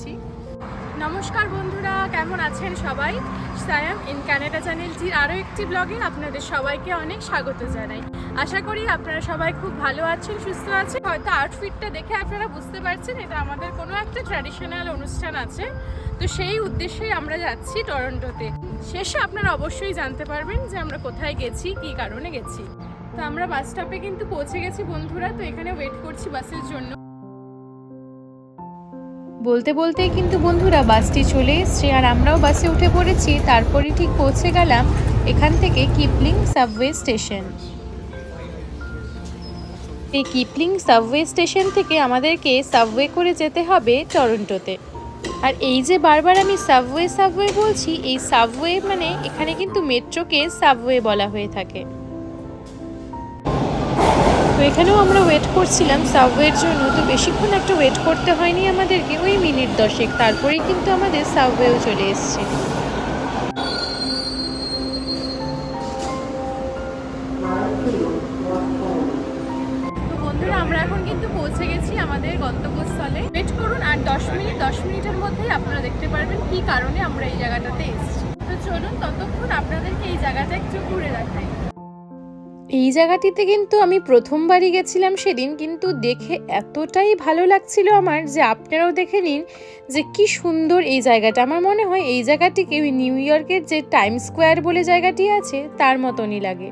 নিয়েছি নমস্কার বন্ধুরা, কেমন আছেন সবাই? সায়াম ইন ক্যানাডা চ্যানেলটির আরও একটি ব্লগে আপনাদের সবাইকে অনেক স্বাগত জানাই। আশা করি আপনারা সবাই খুব ভালো আছেন, সুস্থ আছেন। হয়তো আউটফিটটা দেখে আপনারা বুঝতে পারছেন, এটা আমাদের কোনো একটা ট্র্যাডিশনাল অনুষ্ঠান আছে। তো সেই উদ্দেশ্যেই আমরা যাচ্ছি টরন্টোতে। শেষে আপনারা অবশ্যই জানতে পারবেন যে আমরা কোথায় গেছি, কী কারণে গেছি। তো আমরা বাস স্টপে কিন্তু পৌঁছে গেছি বন্ধুরা, তো এখানে ওয়েট করছি বাসের জন্য। বলতে বলতেই কিন্তু বন্ধুরা বাসটি চলে এসছে আর আমরাও বাসে উঠে পড়েছি। তারপরে ঠিক পৌঁছে গেলাম এখান থেকে কিপলিং সাবওয়ে স্টেশন। এই কিপলিং সাবওয়ে স্টেশন থেকে আমাদেরকে সাবওয়ে করে যেতে হবে টরন্টোতে। আর এই যে বারবার আমি সাবওয়ে সাবওয়ে বলছি, এই সাবওয়ে মানে এখানে কিন্তু মেট্রোকে সাবওয়ে বলা হয়ে থাকে। তো এখানেও আমরা ওয়েট করছিলাম সাবওয়ের জন্য। তো বেশিক্ষণ একটা ওয়েট করতে হয়নি আমাদেরকে, ওই মিনিট দশেক। তারপরেই কিন্তু আমাদের সাবওয়েও চলে এসছে। আমরা এখন কিন্তু পৌঁছে গেছি আমাদের গন্তব্যস্থলে। ওয়েট করুন, আর দশ মিনিট, দশ মিনিটের মধ্যেই আপনারা দেখতে পারবেন কি কারণে আমরা এই জায়গাটাতে এসেছি। তো চলুন, ততক্ষণ আপনাদেরকে এই জায়গাটা একটু ঘুরে দেখাই। এই জায়গাটিতে কিন্তু আমি প্রথমবারই গেছিলাম সেদিন, কিন্তু দেখে এতটাই ভালো লাগছিল আমার যে আপনারাও দেখে নিন যে কি সুন্দর এই জায়গাটা। আমার মনে হয় এই জায়গাটিকে ওই নিউ ইয়র্কের যে টাইম স্কোয়ার বলে জায়গাটি আছে, তার মতনই লাগে।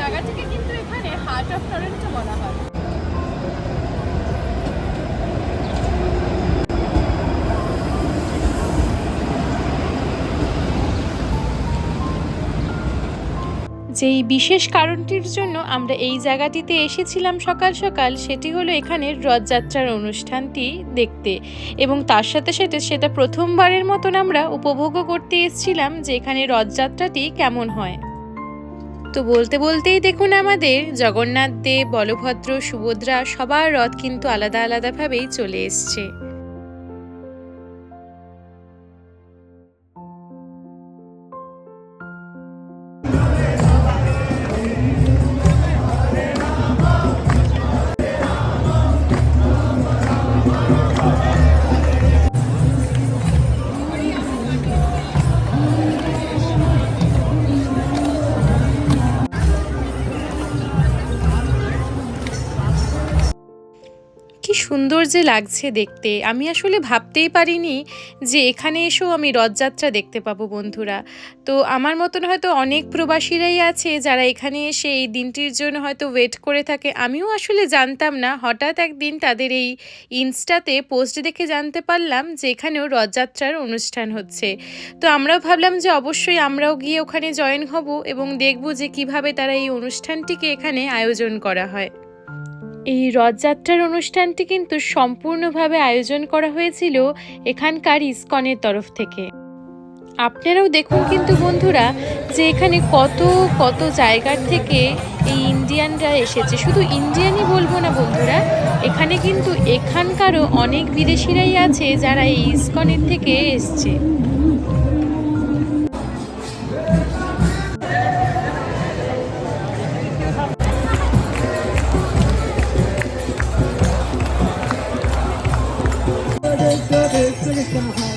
জায়গাটিকে কিন্তু এখানে হার্ট অফ টরেন্টো বলা হয়। যেই বিশেষ কারণটির জন্য আমরা এই জায়গাটিতে এসেছিলাম সকাল সকাল, সেটি হলো এখানের রথযাত্রার অনুষ্ঠানটি দেখতে। এবং তার সাথে সাথে সেটা প্রথমবারের মতন আমরা উপভোগও করতে এসেছিলাম যে এখানে রথযাত্রাটি কেমন হয়। তো বলতে বলতেই দেখুন আমাদের জগন্নাথ দেব, বলভদ্র, সুভদ্রা সবার রথ কিন্তু আলাদা আলাদাভাবেই চলে এসছে। সুন্দর যে লাগছে দেখতে, আমি আসলে ভাবতেই পারিনি যে এখানে এসেও আমি রথযাত্রা দেখতে পাবো বন্ধুরা। তো আমার মতন হয়তো অনেক প্রবাসীরাই আছে যারা এখানে এসে এই দিনটির জন্য হয়তো ওয়েট করে থাকে। আমিও আসলে জানতাম না, হঠাৎ একদিন তাদের এই ইনস্টাতে পোস্ট দেখে জানতে পারলাম যে এখানেও রথযাত্রার অনুষ্ঠান হচ্ছে। তো আমরাও ভাবলাম যে অবশ্যই আমরাও গিয়ে ওখানে জয়েন হব এবং দেখব যে কীভাবে তারা এই অনুষ্ঠানটিকে এখানে আয়োজন করা হয়। এই রথযাত্রার অনুষ্ঠানটি কিন্তু সম্পূর্ণভাবে আয়োজন করা হয়েছিল এখানকার ইসকনের তরফ থেকে। আপনারাও দেখুন কিন্তু বন্ধুরা যে এখানে কত কত জায়গার থেকে এই ইন্ডিয়ানরা এসেছে। শুধু ইন্ডিয়ানই বলব না বন্ধুরা, এখানে কিন্তু এখানকারও অনেক বিদেশিরাই আছে যারা এই ইসকনের থেকে এসছে। 这个小孩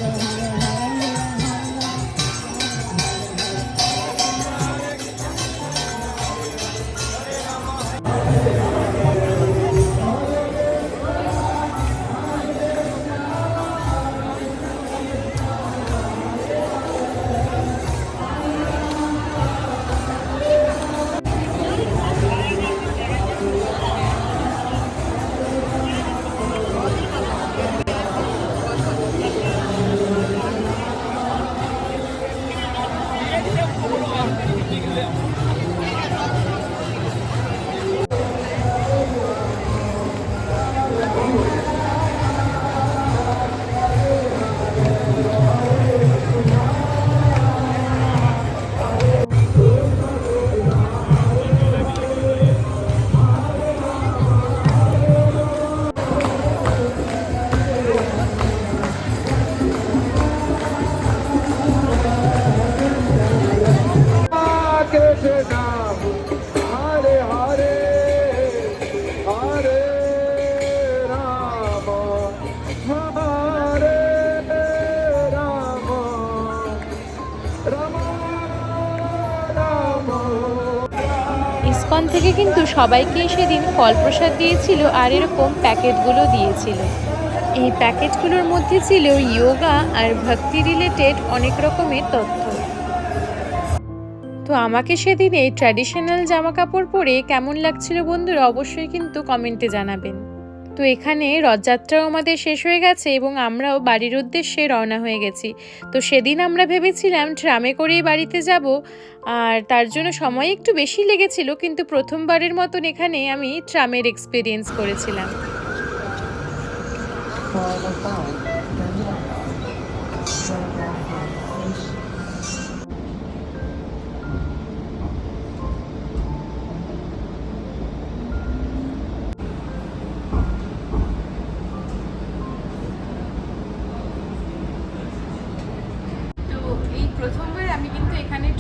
কিন্তু সবাইকে সেদিন ফল প্রসাদ দিয়েছিল আর এরকম প্যাকেটগুলো দিয়েছিল। এই প্যাকেটগুলোর মধ্যে ছিল ইয়োগা আর ভক্তি রিলেটেড অনেক রকমের তথ্য। তো আমাকে সেদিন এই ট্র্যাডিশনাল জামা কাপড় পরে কেমন লাগছিল বন্ধুরা অবশ্যই কিন্তু কমেন্টে জানাবেন। তো এখানে রথযাত্রাও আমাদের শেষ হয়ে গেছে এবং আমরাও বাড়ির উদ্দেশ্যে রওনা হয়ে গেছি। তো সেদিন আমরা ভেবেছিলাম ট্রামে করেই বাড়িতে যাব, আর তার জন্য সময় একটু বেশি লেগেছিল, কিন্তু প্রথমবারের মতন এখানে আমি ট্রামের এক্সপিরিয়েন্স করেছিলাম।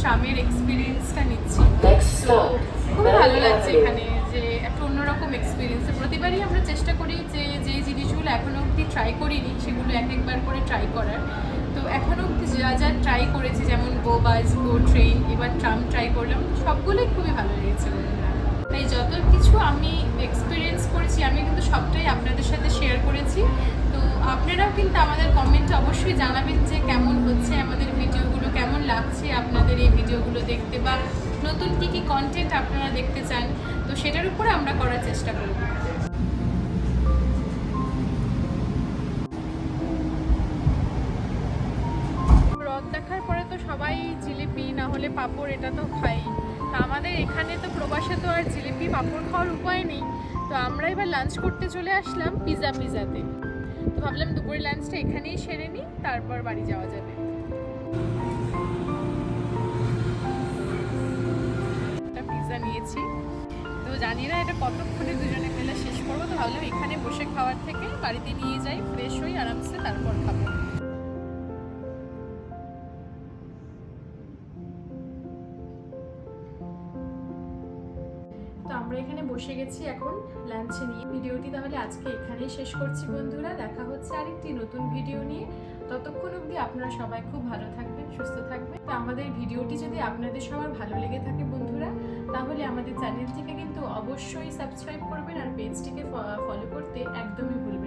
ট্রামের এক্সপিরিয়েন্সটা নিচ্ছি। Stop, ভালো লাগছে এখানে যে একটা অন্যরকম এক্সপিরিয়েন্স প্রতিবারই আমরা চেষ্টা করি যে যে জিনিসগুলো এখনও অবধি ট্রাই করিনি সেগুলো এক একবার করে ট্রাই করার। তো এখনও অবধি যা যা ট্রাই করেছি যেমন গো বাস গো ট্রেন এবার ট্রাম ট্রাই করলাম সবগুলোই খুবই ভালো লেগেছে। তাই যত কিছু আমি এক্সপিরিয়েন্স করেছি আমি কিন্তু সবটাই আপনাদের সাথে শেয়ার করেছি। তো আপনারাও কিন্তু আমাদের কমেন্টে অবশ্যই জানাবেন যে কেমন হচ্ছে আমাদের কেমন লাগছে আপনাদের এই ভিডিওগুলো দেখতে বা নতুন কী কী কন্টেন্ট আপনারা দেখতে চান? তো সেটার উপরে আমরা করার চেষ্টা করব। রথ দেখার পরে তো সবাই জিলিপি পাঁপড়, এটা তো খাই। তো আমাদের এখানে তো প্রবাসে তো আর জিলিপি, পাঁপড় খাওয়ার উপায় নেই। তো আমরা এবার লাঞ্চ করতে চলে আসলাম পিজা পিজাতে তো ভাবলাম দুপুরে লাঞ্চটা এখানেই সেরে নিই, তারপর বাড়ি যাওয়া যাবে। পিজা নিয়েছি। তো জানি না এটা কতক্ষণে দুজনে মিলে শেষ করব, তো ভাবলাম এখানে বসে খাওয়ার থেকে বাড়িতে নিয়ে যাই ফ্রেশ হই, আরামসে তারপর খাব। বসে গেছি এখন লাঞ্চে নিয়ে। ভিডিওটি তাহলে আজকে এখানেই শেষ করছি বন্ধুরা। দেখা হচ্ছে আরেকটি নতুন ভিডিও নিয়ে। ততক্ষণ অবধি আপনারা সবাই খুব ভালো থাকবেন, সুস্থ থাকবেন। তো আমাদের ভিডিওটি যদি আপনাদের সবার ভালো লেগে থাকে বন্ধুরা, তাহলে আমাদের চ্যানেলটিকে কিন্তু অবশ্যই সাবস্ক্রাইব করবেন আর পেজটিকে ফলো